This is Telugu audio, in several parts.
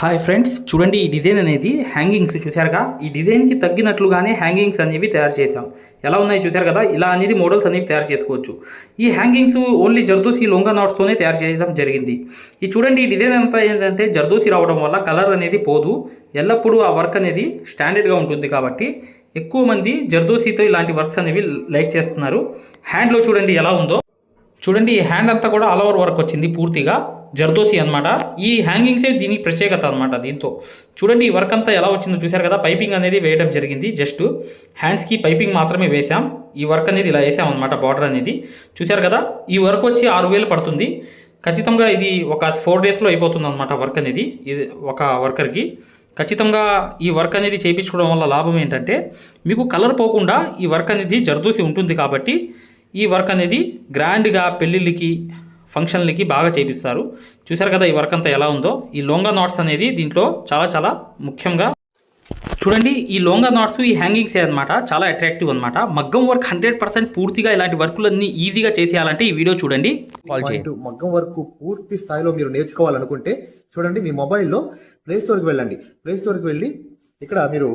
హాయ్ ఫ్రెండ్స్ చూడండి ఈ డిజైన్ అనేది హ్యాంగింగ్స్ చూశారుగా? ఈ డిజైన్కి తగ్గినట్లుగానే హ్యాంగింగ్స్ అనేవి తయారు చేశాం. ఎలా ఉన్నాయి చూశారు కదా? ఇలా అనేది మోడల్స్ అనేవి తయారు చేసుకోవచ్చు. ఈ హ్యాంగింగ్స్ ఓన్లీ జర్దోసి లొంగా నాట్స్తోనే తయారు చేయడం జరిగింది. ఈ చూడండి ఈ డిజైన్ అంతా ఏంటంటే జర్దోసి రావడం వల్ల కలర్ అనేది పోదు. ఎల్లప్పుడూ ఆ వర్క్ అనేది స్టాండర్డ్గా ఉంటుంది కాబట్టి ఎక్కువ మంది జర్దోసితో ఇలాంటి వర్క్స్ అనేవి లైక్ చేస్తున్నారు. హ్యాండ్లో చూడండి ఎలా ఉందో. చూడండి ఈ హ్యాండ్ అంతా కూడా ఆల్ ఓవర్ వర్క్ వచ్చింది పూర్తిగా. జర్దోసి అనమాట ఈ హ్యాంగింగ్సే దీనికి ప్రత్యేకత అనమాట దీంతో. చూడండి ఈ వర్క్ అంతా ఎలా వచ్చిందో చూశారు కదా? పైపింగ్ అనేది వేయడం జరిగింది. జస్ట్ హ్యాండ్స్కి పైపింగ్ మాత్రమే వేసాం ఈ వర్క్ అనేది ఇలా వేసాం అనమాట బార్డర్ అనేది. చూశారు కదా? ఈ వర్క్ వచ్చి ఆరు వేలు పడుతుంది. ఖచ్చితంగా ఇది ఒక ఫోర్ డేస్లో అయిపోతుంది అనమాట వర్క్ అనేది. ఇది ఒక వర్కర్కి ఖచ్చితంగా ఈ వర్క్ అనేది చేయించుకోవడం వల్ల లాభం ఏంటంటే మీకు కలర్ పోకుండా ఈ వర్క్ అనేది జర్దూసి ఉంటుంది కాబట్టి ఈ వర్క్ అనేది గ్రాండ్గా పెళ్ళిళ్ళకి ఫంక్షన్లకి బాగా చేపిస్తారు. చూశారు కదా ఈ వర్క్ అంతా ఎలా ఉందో? ఈ లోంగా నాట్స్ అనేది దీంట్లో చాలా చాలా ముఖ్యంగా చూడండి ఈ లోంగా నాట్స్ ఈ హ్యాంగింగ్స్ అనమాట చాలా అట్రాక్టివ్ అనమాట మగ్గం వర్క్ హండ్రెడ్ పర్సెంట్ పూర్తిగా ఇలాంటి వర్కులన్నీ ఈజీగా చేసేయాలంటే ఈ వీడియో చూడండి. కాల్ మగ్గం వర్క్ పూర్తి స్థాయిలో మీరు నేర్చుకోవాలనుకుంటే చూడండి మీ మొబైల్లో ప్లే స్టోర్కి వెళ్ళండి. ప్లే స్టోర్కి వెళ్ళి ఇక్కడ మీరు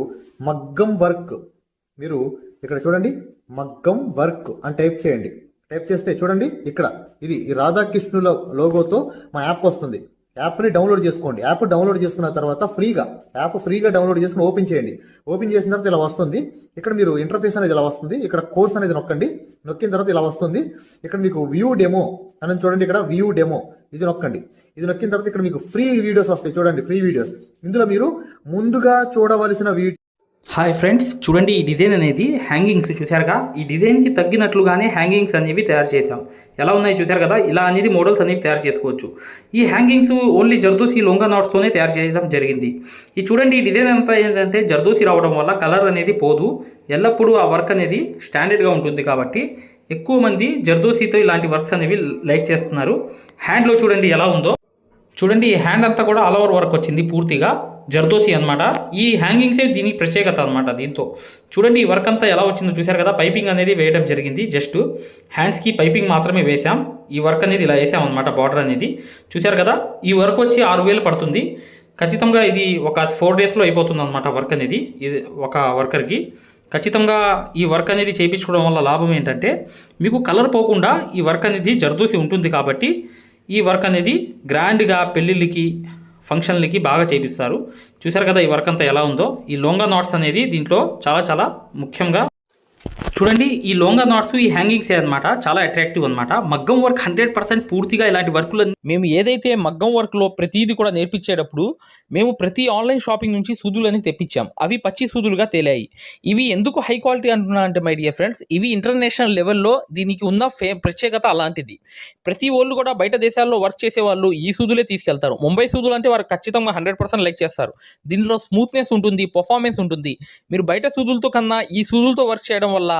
మగ్గం వర్క్ మీరు ఇక్కడ చూడండి మగ్గం వర్క్ అని టైప్ చేయండి. టైప్ చేస్తే చూడండి ఇక్కడ. ఇది ఈ రాధాకృష్ణుల లోగోతో మా యాప్ వస్తుంది. యాప్ని డౌన్లోడ్ చేసుకోండి. యాప్ డౌన్లోడ్ చేసుకున్న తర్వాత ఫ్రీగా యాప్ ఫ్రీగా డౌన్లోడ్ చేసుకుని ఓపెన్ చేయండి. ఓపెన్ చేసిన తర్వాత ఇలా వస్తుంది. ఇక్కడ మీరు ఇంటర్ఫేస్ అనేది ఇలా వస్తుంది. ఇక్కడ కోర్స్ అనేది నొక్కండి. నొక్కిన తర్వాత ఇలా వస్తుంది. ఇక్కడ మీకు వ్యూ డెమో అని చూడండి. ఇక్కడ వ్యూ డెమో. ఇది నొక్కండి. ఇది నొక్కిన తర్వాత ఇక్కడ మీకు ఫ్రీ వీడియోస్ వస్తాయి. చూడండి ఫ్రీ వీడియోస్. ఇందులో మీరు ముందుగా చూడవలసిన వీడియో హాయ్ ఫ్రెండ్స్ చూడండి ఈ డిజైన్ అనేది హ్యాంగింగ్స్ చూశారుగా? ఈ డిజైన్కి తగ్గినట్లుగానే హ్యాంగింగ్స్ అనేవి తయారు చేశాం. ఎలా ఉన్నాయి చూశారు కదా? ఇలా అనేది మోడల్స్ అనేవి తయారు చేసుకోవచ్చు. ఈ హ్యాంగింగ్స్ ఓన్లీ జర్దోసి లొంగా నాట్స్తోనే తయారు చేయడం జరిగింది. ఈ చూడండి ఈ డిజైన్ అంతా ఏంటంటే జర్దోసి రావడం వల్ల కలర్ అనేది పోదు. ఎల్లప్పుడూ ఆ వర్క్ అనేది స్టాండర్డ్గా ఉంటుంది కాబట్టి ఎక్కువ మంది జర్దోసితో ఇలాంటి వర్క్స్ అనేవి లైక్ చేస్తున్నారు. హ్యాండ్లో చూడండి ఎలా ఉందో. చూడండి ఈ హ్యాండ్ అంతా కూడా ఆల్ ఓవర్ వర్క్ వచ్చింది పూర్తిగా. జర్దోసి అనమాట ఈ హ్యాంగింగ్సే దీనికి ప్రత్యేకత అనమాట దీంతో. చూడండి ఈ వర్క్ అంతా ఎలా వచ్చిందో చూశారు కదా? పైపింగ్ అనేది వేయడం జరిగింది. జస్ట్ హ్యాండ్స్కి పైపింగ్ మాత్రమే వేసాం ఈ వర్క్ అనేది ఇలా వేసాం అనమాట బార్డర్ అనేది. చూశారు కదా? ఈ వర్క్ వచ్చి ఆరు వేలు పడుతుంది. ఖచ్చితంగా ఇది ఒక ఫోర్ డేస్లో అయిపోతుంది అనమాట వర్క్ అనేది. ఇది ఒక వర్కర్కి. ఖచ్చితంగా ఈ వర్క్ అనేది చేయించుకోవడం వల్ల లాభం ఏంటంటే మీకు కలర్ పోకుండా ఈ వర్క్ అనేది జర్దూసి ఉంటుంది కాబట్టి ఈ వర్క్ అనేది గ్రాండ్గా పెళ్ళిళ్ళకి ఫంక్షన్లకి బాగా చేపిస్తారు. చూసారు కదా ఈ వర్క్ అంతా ఎలా ఉందో? ఈ లోంగా నాట్స్ అనేది దీంట్లో చాలా చాలా ముఖ్యంగా చూడండి ఈ లోంగా నాట్స్ ఈ హ్యాంగింగ్స్ అనమాట చాలా అట్రాక్టివ్ అనమాట మగ్గం వర్క్ హండ్రెడ్ పర్సెంట్ పూర్తిగా ఇలాంటి వర్క్లు మేము ఏదైతే మగ్గం వర్క్లో ప్రతిదీ కూడా నేర్పించేటప్పుడు మేము ప్రతి ఆన్లైన్ షాపింగ్ నుంచి సూదులని తెప్పించాం. అవి పచ్చి సూదులుగా తేలాయి. ఇవి ఎందుకు హై క్వాలిటీ అంటున్నా అంటే మై డియర్ ఫ్రెండ్స్ ఇవి ఇంటర్నేషనల్ లెవెల్లో దీనికి ఉన్న ఫే ప్రత్యేకత అలాంటిది. ప్రతి వాళ్ళు కూడా బయట దేశాల్లో వర్క్ చేసే వాళ్ళు ఈ సూదులే తీసుకెళ్తారు. ముంబై సూదులు అంటే వారు ఖచ్చితంగా హండ్రెడ్ పర్సెంట్ లైక్ చేస్తారు. దీనిలో స్మూత్నెస్ ఉంటుంది పర్ఫార్మెన్స్ ఉంటుంది. మీరు బయట సూదులతో కన్నా ఈ సూదులతో వర్క్ చేయడం వల్ల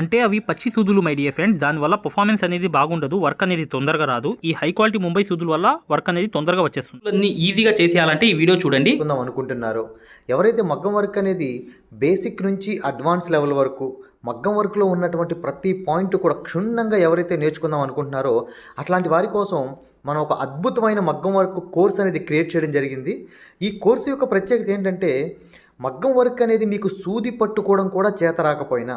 అంటే అవి పచ్చి సూదులు మై డియర్ ఫ్రెండ్స్ దానివల్ల పర్ఫార్మెన్స్ అనేది బాగుండదు వర్క్ అనేది తొందరగా రాదు. ఈ హై క్వాలిటీ ముంబై సూదుల వల్ల వర్క్ అనేది తొందరగా వచ్చేస్తుంది. అన్ని ఈజీగా చేసేయాలంటే ఈ వీడియో చూడండి. నేర్చుకుందాం అనుకుంటున్నారో. ఎవరైతే మగ్గం వర్క్ అనేది బేసిక్ నుంచి అడ్వాన్స్ లెవెల్ వరకు మగ్గం వర్క్లో ఉన్నటువంటి ప్రతి పాయింట్ కూడా క్షుణ్ణంగా ఎవరైతే నేర్చుకుందాం అనుకుంటున్నారో అట్లాంటి వారి కోసం మనం ఒక అద్భుతమైన మగ్గం వర్క్ కోర్స్ అనేది క్రియేట్ చేయడం జరిగింది. ఈ కోర్సు యొక్క ప్రత్యేకత ఏంటంటే మగ్గం వర్క్ అనేది మీకు సూది పట్టుకోవడం కూడా చేత రాకపోయినా